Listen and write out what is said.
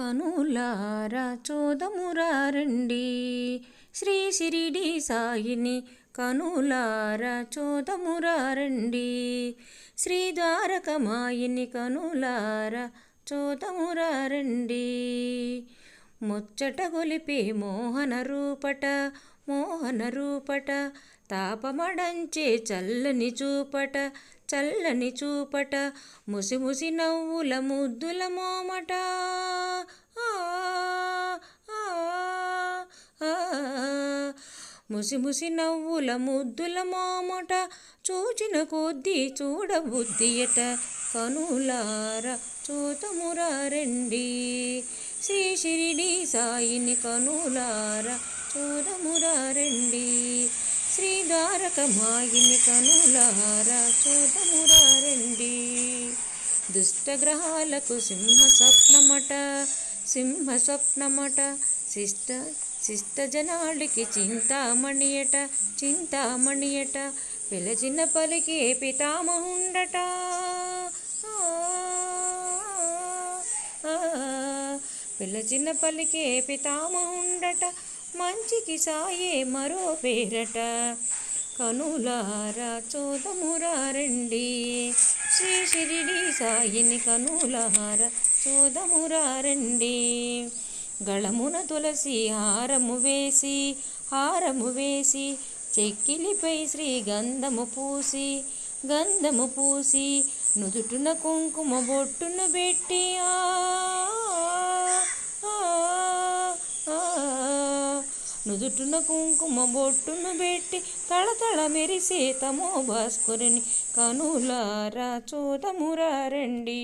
కనులారా చోదమురారండి. శ్రీ షిరిడి సాయిని కనులారా చోదమురారండి. శ్రీ ద్వారకమాయిని కనులారా చోదమురారండి. ముచ్చట గొలిపే మోహన రూపట మోహన రూపట తాపమడంచే చల్లని చూపట చల్లని చూపట ముసి ముసి నవ్వుల ముద్దుల మోమట. ముసి ముసి నవ్వుల ముద్దుల మామట చూచిన కొద్దీ చూడబుద్ధియట కనులార చూతమురారండి శ్రీ షిరిడి సాయిని కనులార చూడమురారండి శ్రీ ద్వారకమాయిని కనులార చూడమురారండి దుష్టగ్రహాలకు సింహ స్వప్నమట సింహస్వప్నమట శిష్ట శిష్టజనాడికి చింతామణియట చింతామణియట పిలచిన పలికే పితామహుండట పిలచిన పలికే పితామహుండట మంచికి సాయే మరో పేరట కనులారా చూదమురారండి శ్రీ షిరిడి సాయిని కనులారా చూదమురారండి. గళమున తులసి హారము వేసి హారము వేసి చెక్కిలిపై శ్రీ గంధము పూసి గంధము పూసి నుదుటున కుంకుమ బొట్టును పెట్టి ఆ, ఆ, నుదుటున కుంకుమ బొట్టును పెట్టి తళతళ మెరిసే తమో భాస్కరుని కనులారా చూదమురారండి.